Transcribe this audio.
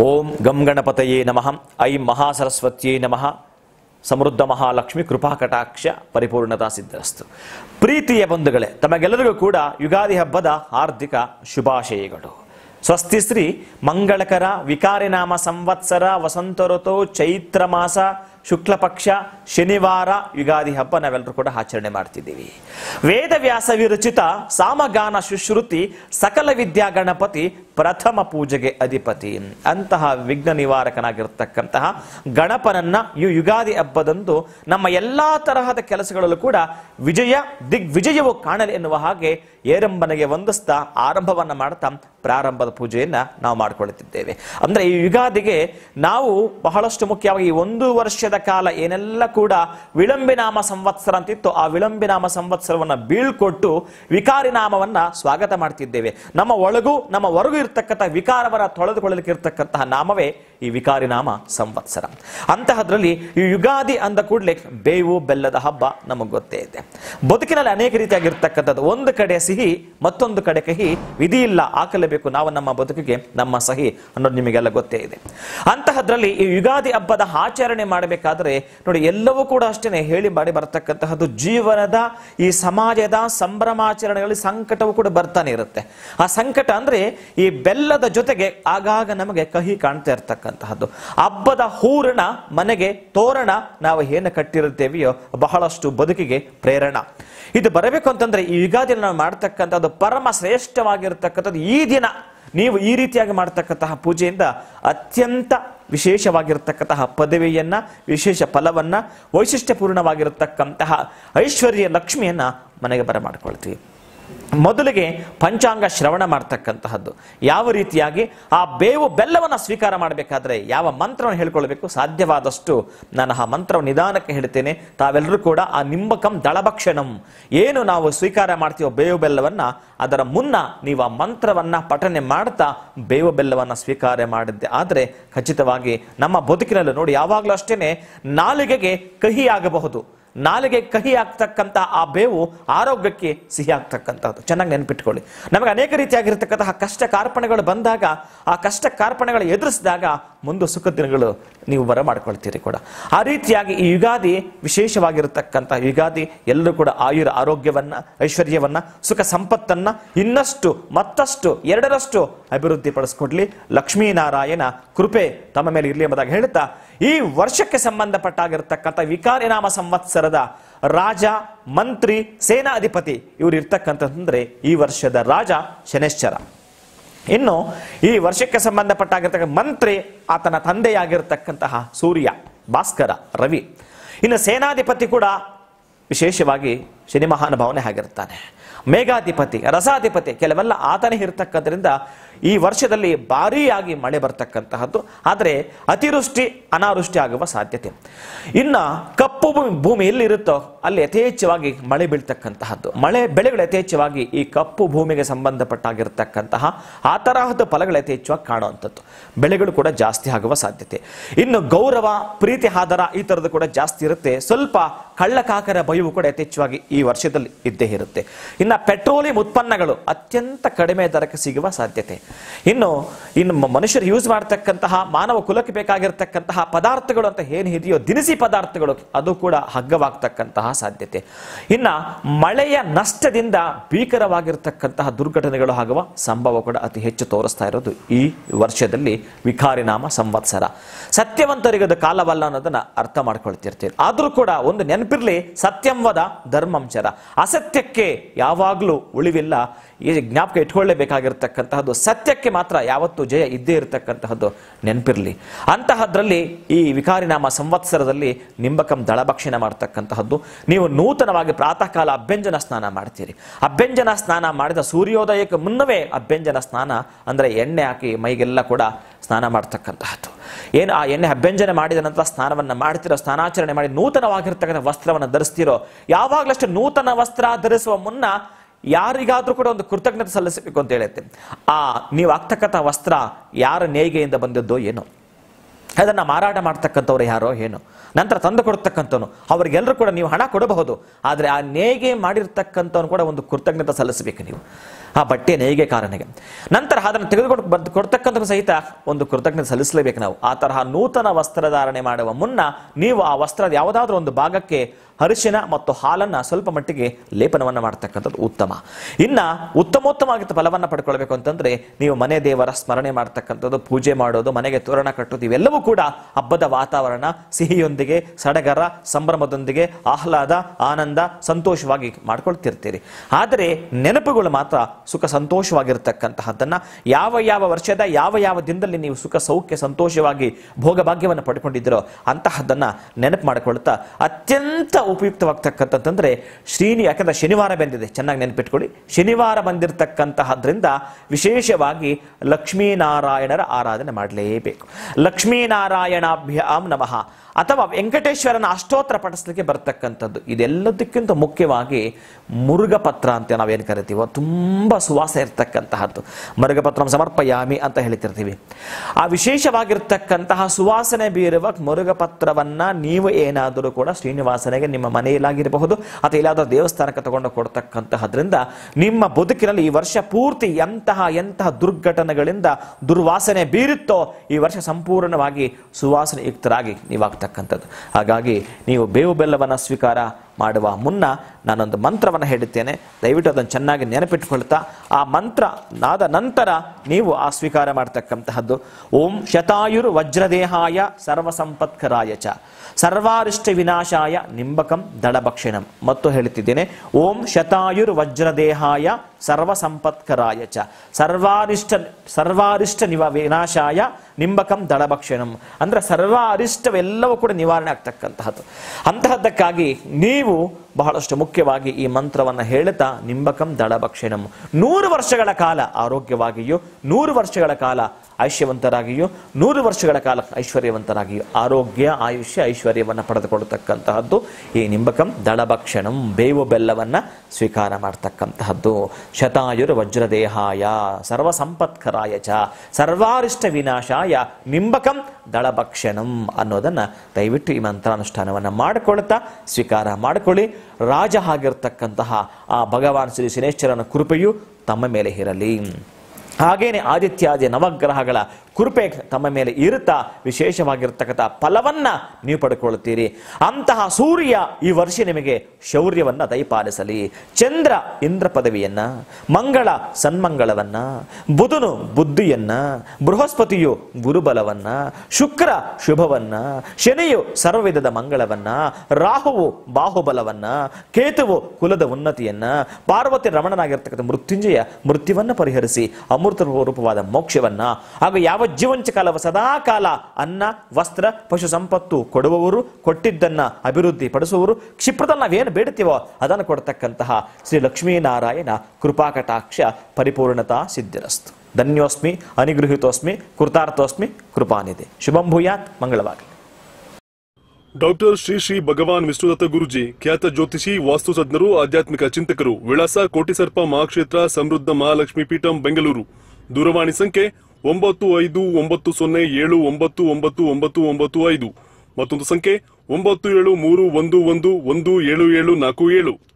ಓಂ ಗಂ ಗಣಪತಯೇ ನಮಃ, ಐ ಮಹಾಸರಸ್ವತ್ಯೇ ನಮಃ. ಸಮೃದ್ಧ ಮಹಾಲಕ್ಷ್ಮಿ ಕೃಪಾ ಕಟಾಕ್ಷ ಪರಿಪೂರ್ಣತಾ ಸಿದ್ಧರಸ್ತು. ಪ್ರೀತಿಯ ಬಂಧುಗಳೇ, ತಮಗೆಲ್ಲರಿಗೂ ಕೂಡ ಯುಗಾದಿ ಹಬ್ಬದ ಹಾರ್ದಿಕ ಶುಭಾಶಯಗಳು. ಸ್ವಸ್ತಿ ಶ್ರೀ ಮಂಗಳಕರ ವಿಕಾರಿನಾಮ ಸಂವತ್ಸರ ವಸಂತ ಋತು ಚೈತ್ರ ಮಾಸ ಶುಕ್ಲ ಪಕ್ಷ ಶನಿವಾರ ಯುಗಾದಿ ಹಬ್ಬ ನಾವೆಲ್ಲರೂ ಕೂಡ ಆಚರಣೆ ಮಾಡ್ತಿದ್ದೀವಿ. ವೇದವ್ಯಾಸ ವಿರಚಿತ ಸಾಮಗಾನ ಶುಶ್ರುತಿ ಸಕಲ ವಿದ್ಯಾ ಗಣಪತಿ ಪ್ರಥಮ ಪೂಜೆಗೆ ಅಧಿಪತಿ. ಅಂತಹ ವಿಘ್ನ ನಿವಾರಕನಾಗಿರ್ತಕ್ಕಂತಹ ಗಣಪನನ್ನ ಈ ಯುಗಾದಿ ಹಬ್ಬದಂದು ನಮ್ಮ ಎಲ್ಲಾ ತರಹದ ಕೆಲಸಗಳಲ್ಲೂ ಕೂಡ ವಿಜಯ ದಿಗ್ವಿಜಯವು ಕಾಣಲಿ ಎನ್ನುವ ಹಾಗೆ ಏರಂಬನಿಗೆ ವಂದಿಸ್ತಾ ಆರಂಭವನ್ನ ಮಾಡ್ತಾ ಪ್ರಾರಂಭದ ಪೂಜೆಯನ್ನ ನಾವು ಮಾಡಿಕೊಳ್ಳುತ್ತಿದ್ದೇವೆ ಅಂದ್ರೆ ಈ ಯುಗಾದಿಗೆ ನಾವು ಬಹಳಷ್ಟು ಮುಖ್ಯವಾಗಿ ಒಂದು ವರ್ಷದ ಕಾಲ ಏನೆಲ್ಲ ವಿಳಂಬಿನಾಮ ಸಂವತ್ಸರ ಅಂತಿತ್ತು ಆ ವಿಳಂಬಿನಾಮ ಸಂವತ್ಸರವನ್ನ ಬೀಳ್ಕೊಟ್ಟು ವಿಕಾರಿ ನಾಮವನ್ನ ಸ್ವಾಗತ ಮಾಡ್ತಿದ್ದೇವೆ. ನಮ್ಮ ಒಳಗೂ, ನಮ್ಮ ಹೊರಗೂ ಇರ್ತಕ್ಕಂಥ ವಿಕಾರವರ ತೊಳೆದುಕೊಳ್ಳಲಿಕ್ಕೆ ಇರ್ತಕ್ಕಂತಹ ನಾಮವೇ ಈ ವಿಕಾರಿ ನಾಮ ಸಂವತ್ಸರ. ಅಂತಹದ್ರಲ್ಲಿ ಈ ಯುಗಾದಿ ಅಂದ ಕೂಡಲೇ ಬೇವು ಬೆಲ್ಲದ ಹಬ್ಬ ನಮಗೆ ಗೊತ್ತೇ ಇದೆ. ಬದುಕಿನಲ್ಲಿ ಅನೇಕ ರೀತಿಯಾಗಿರ್ತಕ್ಕಂಥದ್ದು. ಒಂದು ಕಡೆ ಸಿಹಿ, ಮತ್ತೊಂದು ಕಡೆ ಕಹಿ. ವಿಧಿ ಇಲ್ಲ, ಹಾಕಲೇಬೇಕು. ನಾವು ನಮ್ಮ ಬದುಕಿಗೆ ನಮ್ಮ ಸಹಿ ಅನ್ನೋದು ನಿಮಗೆಲ್ಲ ಗೊತ್ತೇ ಇದೆ. ಅಂತಹದ್ರಲ್ಲಿ ಈ ಯುಗಾದಿ ಹಬ್ಬದ ಆಚರಣೆ ಮಾಡಬೇಕಾದ್ರೆ ನೋಡಿ, ಎಲ್ಲವೂ ಕೂಡ ಅಷ್ಟೇ ಹೇಳಿ ಮಾಡಿ ಬರತಕ್ಕಂತಹದ್ದು ಜೀವನದ, ಈ ಸಮಾಜದ ಸಂಭ್ರಮಾಚರಣೆಗಳಲ್ಲಿ ಸಂಕಟವೂ ಕೂಡ ಬರ್ತಾನೆ ಇರುತ್ತೆ. ಆ ಸಂಕಟ ಅಂದ್ರೆ ಈ ಬೆಲ್ಲದ ಜೊತೆಗೆ ಆಗಾಗ ನಮಗೆ ಕಹಿ ಕಾಣ್ತಾ ಇರ್ತಕ್ಕಂತಹದ್ದು ಹಬ್ಬದ ಹೂರಣ ಮನೆಗೆ ತೋರಣ ನಾವು ಏನು ಕಟ್ಟಿರುತ್ತೇವೆಯೋ ಬಹಳಷ್ಟು ಬದುಕಿಗೆ ಪ್ರೇರಣ. ಇದು ಬರಬೇಕು ಅಂತಂದ್ರೆ ಈ ಯುಗಾದಿ ನಾವು ಮಾಡ್ತಕ್ಕಂಥದ್ದು ಪರಮ ಶ್ರೇಷ್ಠವಾಗಿರ್ತಕ್ಕಂಥದ್ದು ಈ ದಿನ. ನೀವು ಈ ರೀತಿಯಾಗಿ ಮಾಡ್ತಕ್ಕಂತಹ ಪೂಜೆಯಿಂದ ಅತ್ಯಂತ ವಿಶೇಷವಾಗಿರ್ತಕ್ಕಂತಹ ಪದವಿಯನ್ನ, ವಿಶೇಷ ಫಲವನ್ನ, ವೈಶಿಷ್ಟ್ಯಪೂರ್ಣವಾಗಿರತಕ್ಕಂತಹ ಐಶ್ವರ್ಯ ಲಕ್ಷ್ಮಿಯನ್ನ ಮನೆಗೆ ಬರಮಾಡ್ಕೊಳ್ತೀವಿ. ಮೊದಲಿಗೆ ಪಂಚಾಂಗ ಶ್ರವಣ ಮಾಡ್ತಕ್ಕಂತಹದ್ದು. ಯಾವ ರೀತಿಯಾಗಿ? ಆ ಬೇವು ಬೆಲ್ಲವನ್ನು ಸ್ವೀಕಾರ ಮಾಡಬೇಕಾದ್ರೆ ಯಾವ ಮಂತ್ರವನ್ನು ಹೇಳ್ಕೊಳ್ಬೇಕು? ಸಾಧ್ಯವಾದಷ್ಟು ನಾನು ಆ ಮಂತ್ರವನ್ನು ನಿಧಾನಕ್ಕೆ ಹೇಳ್ತೇನೆ. ತಾವೆಲ್ಲರೂ ಕೂಡ ಆ ನಿಂಬಕಂ ದಳಭಕ್ಷಣಂ. ಏನು ನಾವು ಸ್ವೀಕಾರ ಮಾಡ್ತೀವೋ ಬೇವು ಬೆಲ್ಲವನ್ನು, ಅದರ ಮುನ್ನ ನೀವು ಆ ಮಂತ್ರವನ್ನು ಪಠನೆ ಮಾಡ್ತಾ ಬೇವು ಬೆಲ್ಲವನ್ನು ಸ್ವೀಕಾರ ಮಾಡಿದ್ದೆ. ಆದರೆ ಖಚಿತವಾಗಿ ನಮ್ಮ ಬದುಕಿನಲ್ಲೂ ನೋಡಿ, ಯಾವಾಗಲೂ ಅಷ್ಟೇನೆ ನಾಲಿಗೆಗೆ ಕಹಿ ಆಗಬಹುದು ನಾಲಿಗೆ ಕಹಿ ಆಗ್ತಕ್ಕಂಥ ಆ ಬೇವು ಆರೋಗ್ಯಕ್ಕೆ ಸಿಹಿ ಆಗ್ತಕ್ಕಂಥದ್ದು. ಚೆನ್ನಾಗಿ ನೆನಪಿಟ್ಕೊಳ್ಳಿ. ನಮಗೆ ಅನೇಕ ರೀತಿಯಾಗಿರ್ತಕ್ಕಂತಹ ಕಷ್ಟ ಕಾರ್ಪಣೆಗಳು ಬಂದಾಗ, ಆ ಕಷ್ಟ ಕಾರ್ಪಣೆಗಳು ಎದುರಿಸಿದಾಗ ಮುಂದೆ ಸುಖ ದಿನಗಳು ನೀವು ಬರ ಮಾಡ್ಕೊಳ್ತೀರಿ ಕೂಡ. ಆ ರೀತಿಯಾಗಿ ಈ ಯುಗಾದಿ ವಿಶೇಷವಾಗಿರತಕ್ಕಂಥ ಯುಗಾದಿ ಎಲ್ಲರೂ ಕೂಡ ಆಯುರ ಆರೋಗ್ಯವನ್ನ, ಐಶ್ವರ್ಯವನ್ನ, ಸುಖ ಸಂಪತ್ತನ್ನ ಇನ್ನಷ್ಟು, ಮತ್ತಷ್ಟು, ಎರಡರಷ್ಟು ಅಭಿವೃದ್ಧಿ ಪಡಿಸ್ಕೊಡ್ಲಿ ಲಕ್ಷ್ಮೀನಾರಾಯಣ ಕೃಪೆ ತಮ್ಮ ಮೇಲೆ ಇರಲಿ ಎಂಬುದಾಗಿ ಹೇಳ್ತಾ, ಈ ವರ್ಷಕ್ಕೆ ಸಂಬಂಧಪಟ್ಟಾಗಿರ್ತಕ್ಕಂಥ ವಿಕಾರಿನಾಮ ಸಂವತ್ಸರದ ರಾಜ, ಮಂತ್ರಿ, ಸೇನಾಧಿಪತಿ ಇವರು ಇರ್ತಕ್ಕಂಥದ್ದಂದ್ರೆ ಈ ವರ್ಷದ ರಾಜ ಶನೇಶ್ವರ. ಇನ್ನು ಈ ವರ್ಷಕ್ಕೆ ಸಂಬಂಧಪಟ್ಟಾಗಿರ್ತಕ್ಕ ಮಂತ್ರಿ ಆತನ ತಂದೆಯಾಗಿರ್ತಕ್ಕಂತಹ ಸೂರ್ಯ ಭಾಸ್ಕರ ರವಿ. ಇನ್ನು ಸೇನಾಧಿಪತಿ ಕೂಡ ವಿಶೇಷವಾಗಿ ಶನಿ ಮಹಾನುಭಾವನೆ ಆಗಿರ್ತಾನೆ. ಮೇಘಾಧಿಪತಿ, ರಸಾಧಿಪತಿ, ಕೆಲವೆಲ್ಲ ಆತನೇ ಇರ್ತಕ್ಕದ್ರಿಂದ ಈ ವರ್ಷದಲ್ಲಿ ಭಾರೀಯಾಗಿ ಮಳೆ ಬರ್ತಕ್ಕಂತಹದ್ದು. ಆದರೆ ಅತಿವೃಷ್ಟಿ, ಅನಾವೃಷ್ಟಿ ಆಗುವ ಸಾಧ್ಯತೆ. ಇನ್ನು ಕಪ್ಪು ಭೂಮಿ ಭೂಮಿ ಎಲ್ಲಿರುತ್ತೋ ಅಲ್ಲಿ ಯಥೇಚ್ಛವಾಗಿ ಮಳೆ ಬೀಳ್ತಕ್ಕಂತಹದ್ದು. ಮಳೆ ಬೆಳೆಗಳು ಯಥೇಚ್ಛವಾಗಿ ಈ ಕಪ್ಪು ಭೂಮಿಗೆ ಸಂಬಂಧಪಟ್ಟಾಗಿರ್ತಕ್ಕಂತಹ ಆ ತರಹದ ಫಲಗಳು ಯಥೇಚ್ಛವಾಗಿ ಕಾಣುವಂಥದ್ದು. ಬೆಳೆಗಳು ಕೂಡ ಜಾಸ್ತಿ ಆಗುವ ಸಾಧ್ಯತೆ. ಇನ್ನು ಗೌರವ, ಪ್ರೀತಿ ಆಧಾರ ಈ ಥರದ್ದು ಕೂಡ ಜಾಸ್ತಿ ಇರುತ್ತೆ. ಸ್ವಲ್ಪ ಕಳ್ಳಕಾಕರ ಭಯವು ಕೂಡ ಯಥೇಚ್ಛವಾಗಿ ಈ ವರ್ಷದಲ್ಲಿ ಇದ್ದೇ ಇರುತ್ತೆ. ಇನ್ನು ಪೆಟ್ರೋಲಿಯಂ ಉತ್ಪನ್ನಗಳು ಅತ್ಯಂತ ಕಡಿಮೆ ದರಕ್ಕೆ ಸಿಗುವ ಸಾಧ್ಯತೆ. ಇನ್ನು ಇನ್ನು ಮನುಷ್ಯರು ಯೂಸ್ ಮಾಡ್ತಕ್ಕಂತಹ, ಮಾನವ ಕುಲಕ್ಕೆ ಬೇಕಾಗಿರ್ತಕ್ಕಂತಹ ಪದಾರ್ಥಗಳು ಅಂತ ಏನು ಇದೆಯೋ, ದಿನಸಿ ಪದಾರ್ಥಗಳು, ಅದು ಕೂಡ ಹಗ್ಗವಾಗ್ತಕ್ಕಂತಹ ಸಾಧ್ಯತೆ. ಇನ್ನ, ಮಳೆಯ ನಷ್ಟದಿಂದ ಭೀಕರವಾಗಿರ್ತಕ್ಕಂತಹ ದುರ್ಘಟನೆಗಳು ಆಗುವ ಸಂಭವ ಕೂಡ ಅತಿ ಹೆಚ್ಚು ತೋರಿಸ್ತಾ ಇರೋದು ಈ ವರ್ಷದಲ್ಲಿ ವಿಕಾರಿನಾಮ ಸಂವತ್ಸರ. ಸತ್ಯವಂತರಿಗದ ಕಾಲವಲ್ಲ ಅನ್ನೋದನ್ನ ಅರ್ಥ ಮಾಡ್ಕೊಳ್ತಿರ್ತೀವಿ ಆದರೂ ಕೂಡ ಒಂದು ನೆನಪಿರ್ಲಿ, ಸತ್ಯಂವದ ಧರ್ಮಂಚರ ಅಸತ್ಯಕ್ಕೆ ಯಾವಾಗಲೂ ಉಳಿವಿಲ್ಲ. ಈ ಜ್ಞಾಪಕ ಇಟ್ಕೊಳ್ಳೇಬೇಕಾಗಿರ್ತಕ್ಕಂತಹದ್ದು ಸತ್ಯಕ್ಕೆ ಮಾತ್ರ ಯಾವತ್ತೂ ಜಯ ಇದ್ದೇ ಇರತಕ್ಕಂತಹದ್ದು ನೆನಪಿರಲಿ. ಅಂತಹದ್ರಲ್ಲಿ ಈ ವಿಕಾರಿನಾಮ ಸಂವತ್ಸರದಲ್ಲಿ ನಿಂಬಕಂ ದಳಭಕ್ಷಿಣ ಮಾಡ್ತಕ್ಕಂತಹದ್ದು. ನೀವು ನೂತನವಾಗಿ ಪ್ರಾತಃ ಕಾಲ ಅಭ್ಯಂಜನ ಸ್ನಾನ ಮಾಡ್ತೀರಿ. ಅಭ್ಯಂಜನ ಸ್ನಾನ ಮಾಡಿದ ಸೂರ್ಯೋದಯಕ್ಕೆ ಮುನ್ನವೇ ಅಭ್ಯಂಜನ ಸ್ನಾನ, ಅಂದರೆ ಎಣ್ಣೆ ಹಾಕಿ ಮೈಗೆಲ್ಲ ಕೂಡ ಸ್ನಾನ ಮಾಡ್ತಕ್ಕಂತಹದ್ದು. ಏನು ಆ ಎಣ್ಣೆ ಅಭ್ಯಂಜನ ಮಾಡಿದ ನಂತರ ಸ್ನಾನವನ್ನು ಮಾಡ್ತಿರೋ, ಸ್ನಾನಾಚರಣೆ ಮಾಡಿ ನೂತನವಾಗಿರ್ತಕ್ಕಂಥ ವಸ್ತ್ರವನ್ನು ಧರಿಸ್ತಿರೋ ಯಾವಾಗಲಷ್ಟು ನೂತನ ವಸ್ತ್ರ ಧರಿಸುವ ಮುನ್ನ ಯಾರಿಗಾದ್ರೂ ಕೂಡ ಒಂದು ಕೃತಜ್ಞತೆ ಸಲ್ಲಿಸಬೇಕು ಅಂತ ಹೇಳುತ್ತೆ. ಆ, ನೀವು ಆಗ್ತಕ್ಕಂಥ ವಸ್ತ್ರ ಯಾರ ನೇಯ್ಗೆಯಿಂದ ಬಂದದ್ದೋ ಏನೋ. ಅದನ್ನು ಮಾರಾಟ ಮಾಡ್ತಕ್ಕಂಥವ್ರು ಯಾರೋ ಏನು. ನಂತರ ತಂದು ಕೊಡ್ತಕ್ಕಂಥವನು. ಅವರಿಗೆಲ್ಲರೂ ಕೂಡ ನೀವು ಹಣ ಕೊಡಬಹುದು. ಆದರೆ ಆ ನೇಯ್ಗೆ ಮಾಡಿರ್ತಕ್ಕಂಥವ್ನು ಕೂಡ ಒಂದು ಕೃತಜ್ಞತೆ ಸಲ್ಲಿಸಬೇಕು ನೀವು. ಆ ಬಟ್ಟೆ ನೇಯ್ಗೆ ಕಾರಣಕ್ಕೆ. ನಂತರ ಅದನ್ನು ತೆಗೆದುಕೊಂಡು ಬಂದು ಕೊಡ್ತಕ್ಕಂಥ ಸಹಿತ ಒಂದು ಕೃತಜ್ಞತೆ ಸಲ್ಲಿಸಲೇಬೇಕು ನಾವು. ಆ ತರಹ ನೂತನ ವಸ್ತ್ರಧಾರಣೆ ಮಾಡುವ ಮುನ್ನ ನೀವು ಆ ವಸ್ತ್ರದ ಯಾವುದಾದ್ರೂ ಒಂದು ಭಾಗಕ್ಕೆ ಅರಿಶಿನ ಮತ್ತು ಹಾಲನ್ನು ಸ್ವಲ್ಪ ಮಟ್ಟಿಗೆ ಲೇಪನವನ್ನು ಮಾಡ್ತಕ್ಕಂಥದ್ದು ಉತ್ತಮ. ಇನ್ನ ಉತ್ತಮೋತ್ತಮವಾಗಿ ಫಲವನ್ನು ಪಡ್ಕೊಳ್ಬೇಕು ಅಂತಂದರೆ ನೀವು ಮನೆ ದೇವರ ಸ್ಮರಣೆ ಮಾಡ್ತಕ್ಕಂಥದ್ದು, ಪೂಜೆ ಮಾಡೋದು, ಮನೆಗೆ ತೋರಣ ಕಟ್ಟೋದು, ಇವೆಲ್ಲವೂ ಕೂಡ ಹಬ್ಬದ ವಾತಾವರಣ, ಸಿಹಿಯೊಂದಿಗೆ, ಸಡಗರ, ಸಂಭ್ರಮದೊಂದಿಗೆ, ಆಹ್ಲಾದ, ಆನಂದ, ಸಂತೋಷವಾಗಿ ಮಾಡ್ಕೊಳ್ತಿರ್ತೀರಿ. ಆದರೆ ನೆನಪುಗಳು ಮಾತ್ರ ಸುಖ ಸಂತೋಷವಾಗಿರ್ತಕ್ಕಂತಹದ್ದನ್ನು. ಯಾವ ಯಾವ ವರ್ಷದ, ಯಾವ ಯಾವ ದಿನದಲ್ಲಿ ನೀವು ಸುಖ, ಸೌಖ್ಯ, ಸಂತೋಷವಾಗಿ ಭೋಗಭಾಗ್ಯವನ್ನು ಪಡ್ಕೊಂಡಿದ್ದೀರೋ ಅಂತಹದ್ದನ್ನು ನೆನಪು ಮಾಡಿಕೊಳ್ತಾ ಅತ್ಯಂತ ಉಪಯುಕ್ತವಾಗ್ತಕ್ಕಂಥದ್ದಂದ್ರೆ ಶ್ರೀನಿ ಯಾಕಂದ್ರೆ ಶನಿವಾರ ಬಂದಿದೆ, ಚೆನ್ನಾಗಿ ನೆನಪಿಟ್ಕೊಳ್ಳಿ. ಶನಿವಾರ ಬಂದಿರತಕ್ಕಂತಹದ್ರಿಂದ ವಿಶೇಷವಾಗಿ ಲಕ್ಷ್ಮೀನಾರಾಯಣರ ಆರಾಧನೆ ಮಾಡಲೇಬೇಕು. ಲಕ್ಷ್ಮೀನಾರಾಯಣಾಭ್ಯಾಂ ನಮಃ. ಅಥವಾ ವೆಂಕಟೇಶ್ವರನ ಅಷ್ಟೋತ್ತರ ಪಠಿಸಲಿಕ್ಕೆ ಬರ್ತಕ್ಕಂಥದ್ದು. ಇದೆಲ್ಲದಕ್ಕಿಂತ ಮುಖ್ಯವಾಗಿ ಮುರುಘಪತ್ರ ಅಂತ ನಾವೇನು ಕರಿತೀವೋ, ತುಂಬ ಸುವಾಸ ಇರ್ತಕ್ಕಂತಹದ್ದು. ಮುರುಘಪತ್ರ ಸಮರ್ಪಯಾಮಿ ಅಂತ ಹೇಳ್ತಿರ್ತೀವಿ. ಆ ವಿಶೇಷವಾಗಿರ್ತಕ್ಕಂತಹ ಸುವಾಸನೆ ಬೀರುವ ಮುರುಘಪತ್ರವನ್ನು ನೀವು ಏನಾದರೂ ಕೂಡ ಶ್ರೀನಿವಾಸನಿಗೆ ನಿಮ್ಮ ಮನೆಯಲ್ಲಾಗಿರಬಹುದು ಅಥವಾ ಇಲ್ಲಾದರೂ ದೇವಸ್ಥಾನಕ್ಕೆ ತಗೊಂಡು ಕೊಡ್ತಕ್ಕಂತಹದ್ರಿಂದ ನಿಮ್ಮ ಬದುಕಿನಲ್ಲಿ ಈ ವರ್ಷ ಪೂರ್ತಿ ಎಂತಹ ಎಂತಹ ದುರ್ಘಟನೆಗಳಿಂದ ದುರ್ವಾಸನೆ ಬೀರುತ್ತೋ ಈ ವರ್ಷ ಸಂಪೂರ್ಣವಾಗಿ ಸುವಾಸನೆಯುಕ್ತರಾಗಿ ನೀವಾಗ್ತಕ್ಕಂಥದ್ದು. ಹಾಗಾಗಿ ನೀವು ಬೇವು ಬೆಲ್ಲವನ್ನು ಸ್ವೀಕಾರ ಮಾಡುವ ಮುನ್ನ ನಾನೊಂದು ಮಂತ್ರವನ್ನು ಹೇಳುತ್ತೇನೆ ದಯವಿಟ್ಟು ಅದನ್ನು ಚೆನ್ನಾಗಿ ನೆನಪಿಟ್ಟುಕೊಳ್ತಾ ಆ ಮಂತ್ರ ನಾದ ನಂತರ ನೀವು ಆ ಸ್ವೀಕಾರ ಮಾಡ್ತಕ್ಕಂತಹದ್ದು. ಓಂ ಶತಾಯುರ್ ವಜ್ರದೇಹಾಯ ಸರ್ವಸಂಪತ್ಕರಾಯ ಚ. ಸರ್ವಾರಿಷ್ಟ ವಿನಾಶಾಯ ನಿಂಬಕಂ ದಳಭಕ್ಷಣಂ ಮತ್ತು ಹೇಳುತ್ತಿದ್ದೇನೆ ಓಂ ಶತಾಯುರ್ ವಜ್ರದೇಹಾಯ ಸರ್ವಸಂಪತ್ಕರಾಯ ಚ. ಸರ್ವಾರಿಷ್ಟ ಸರ್ವಾರಿಷ್ಟ ನಿವ ವಿನಾಶಾಯ ನಿಂಬಕಂ ದಳಭಕ್ಷಣಂ. ಅಂದ್ರೆ ಸರ್ವ ಅರಿಷ್ಟವೆಲ್ಲವೂ ಕೂಡ ನಿವಾರಣೆ ಆಗ್ತಕ್ಕಂತಹದ್ದು. ಅಂತಹದ್ದಕ್ಕಾಗಿ ನೀವು ಬಹಳಷ್ಟು ಮುಖ್ಯವಾಗಿ ಈ ಮಂತ್ರವನ್ನು ಹೇಳುತ್ತಾ ನಿಂಬಕಂ ದಳಭಕ್ಷಣಂ. ನೂರು ವರ್ಷಗಳ ಕಾಲ ಆರೋಗ್ಯವಾಗಿಯೂ ನೂರು ವರ್ಷಗಳ ಕಾಲ ಐಶ್ಯವಂತರಾಗಿಯೂ, ನೂರು ವರ್ಷಗಳ ಕಾಲ ಐಶ್ವರ್ಯವಂತರಾಗಿಯೂ, ಆರೋಗ್ಯ, ಆಯುಷ್ಯ ಐಶ್ವರ್ಯವನ್ನು ಪಡೆದುಕೊಳ್ಳತಕ್ಕಂತಹದ್ದು, ಈ ನಿಂಬಕಂ ದಳಭಕ್ಷಣಂ, ಬೇವು ಬೆಲ್ಲವನ್ನು ಸ್ವೀಕಾರ ಮಾಡ್ತಕ್ಕಂತಹದ್ದು. ಶತಾಯುರ್ ವಜ್ರದೇಹಾಯ, ಸರ್ವಸಂಪತ್ಕರಾಯ ಚ, ಸರ್ವಾರಿಷ್ಟ ವಿನಾಶಾಯ, ನಿಂಬಕಂ ದಳಭಕ್ಷಣಂ ಅನ್ನೋದನ್ನು ದಯವಿಟ್ಟು ಈ ಮಂತ್ರಾನುಷ್ಠಾನವನ್ನು ಮಾಡಿಕೊಳ್ತಾ ಸ್ವೀಕಾರ ಮಾಡಿಕೊಳ್ಳಿ. ರಾಜ ಆಗಿರ್ತಕ್ಕಂತಹ ಆ ಭಗವಾನ್ ಶ್ರೀ ಶನೇಶ್ವರನ ಕೃಪೆಯು ತಮ್ಮ ಮೇಲೆ ಇರಲಿ ಹಾಗೇನೆ ಆದಿತ್ಯಾದಿ ನವಗ್ರಹಗಳ ಕೃಪೆ ತಮ್ಮ ಮೇಲೆ ಇರುತ್ತಾ ವಿಶೇಷವಾಗಿರ್ತಕ್ಕಂಥ ಫಲವನ್ನ ನೀವು ಪಡ್ಕೊಳ್ತೀರಿ ಅಂತಹ ಸೂರ್ಯ ಈ ವರ್ಷ ನಿಮಗೆ ಶೌರ್ಯವನ್ನ ದಯಪಾಲಿಸಲಿ. ಚಂದ್ರ ಇಂದ್ರ ಪದವಿಯನ್ನ, ಮಂಗಳ ಸನ್ಮಂಗಳವನ್ನ, ಬುಧನು ಬುದ್ಧಿಯನ್ನ, ಬೃಹಸ್ಪತಿಯು ಗುರುಬಲವನ್ನ, ಶುಕ್ರ ಶುಭವನ್ನ, ಶನಿಯು ಸರ್ವವಿಧದ ಮಂಗಳವನ್ನ, ರಾಹುವು ಬಾಹುಬಲವನ್ನ, ಕೇತುವು ಕುಲದ ಉನ್ನತಿಯನ್ನ, ಪಾರ್ವತಿ ರಮಣನಾಗಿರ್ತಕ್ಕಂಥ ಮೃತ್ಯುಂಜಯ ಮೃತ್ಯುವನ್ನ ಪರಿಹರಿಸಿ ಅಮೃತ ರೂಪವಾದ ಮೋಕ್ಷವನ್ನ ಹಾಗೂ ಯಾವ ಜೀವಂಚ ಕಾಲವ ಸದಾ ಕಾಲ ಅನ್ನ, ವಸ್ತ್ರ ಪಶು ಸಂಪತ್ತು ಕೊಡುವವರು, ಕೊಟ್ಟಿದ್ದನ್ನ ಅಭಿವೃದ್ಧಿ ಪಡಿಸುವವರು ಕ್ಷಿಪ್ರದಲ್ಲಿ ನಾವೇನು ಬೇಡ್ತೀವೋ ಅದನ್ನು ಕೊಡ್ತಕ್ಕಂತಹ ಶ್ರೀ ಲಕ್ಷ್ಮೀನಾರಾಯಣ ಕೃಪಾಕಟಾಕ್ಷ ಪರಿಪೂರ್ಣತಾ ಸಿದ್ಧಿರಸ್ತು. ಧನ್ಯೋಸ್ಮಿ ಅನಿಗೃಹಿತೋಸ್ಮಿ ಕೃತಾರ್ಥೋಸ್ಮಿ ಕೃಪಾನಿದೆ ಶುಭಂ ಭೂಯಾತ್, ಮಂಗಳವಾಗಲಿ. ಡಾಕ್ಟರ್ ಶ್ರೀ ಶ್ರೀ ಭಗವಾನ್ ವಿಷ್ಣುದತ್ತ ಗುರುಜಿ, ಖ್ಯಾತ ಜ್ಯೋತಿಷಿ ವಾಸ್ತು ತಜ್ಞರು ಆಧ್ಯಾತ್ಮಿಕ ಚಿಂತಕರು, ವಿಳಾಸ ಕೋಟಿಸರ್ಪ ಮಹಾಕ್ಷೇತ್ರ ಸಮೃದ್ಧ ಮಹಾಲಕ್ಷ್ಮಿ ಪೀಠಂ, ಬೆಂಗಳೂರು. ದೂರವಾಣಿ ಸಂಖ್ಯೆ ಒಂಬತ್ತು ಐದು ಒಂಬತ್ತು ಸೊನ್ನೆ ಏಳು ಒಂಬತ್ತು ಒಂಬತ್ತು ಒಂಬತ್ತು ಒಂಬತ್ತು ಐದು. ಮತ್ತೊಂದು ಸಂಖ್ಯೆ ಒಂಬತ್ತು ಏಳು ಮೂರು ಒಂದು ಒಂದು ಒಂದು ಏಳು ಏಳು ನಾಲ್ಕು ಏಳು.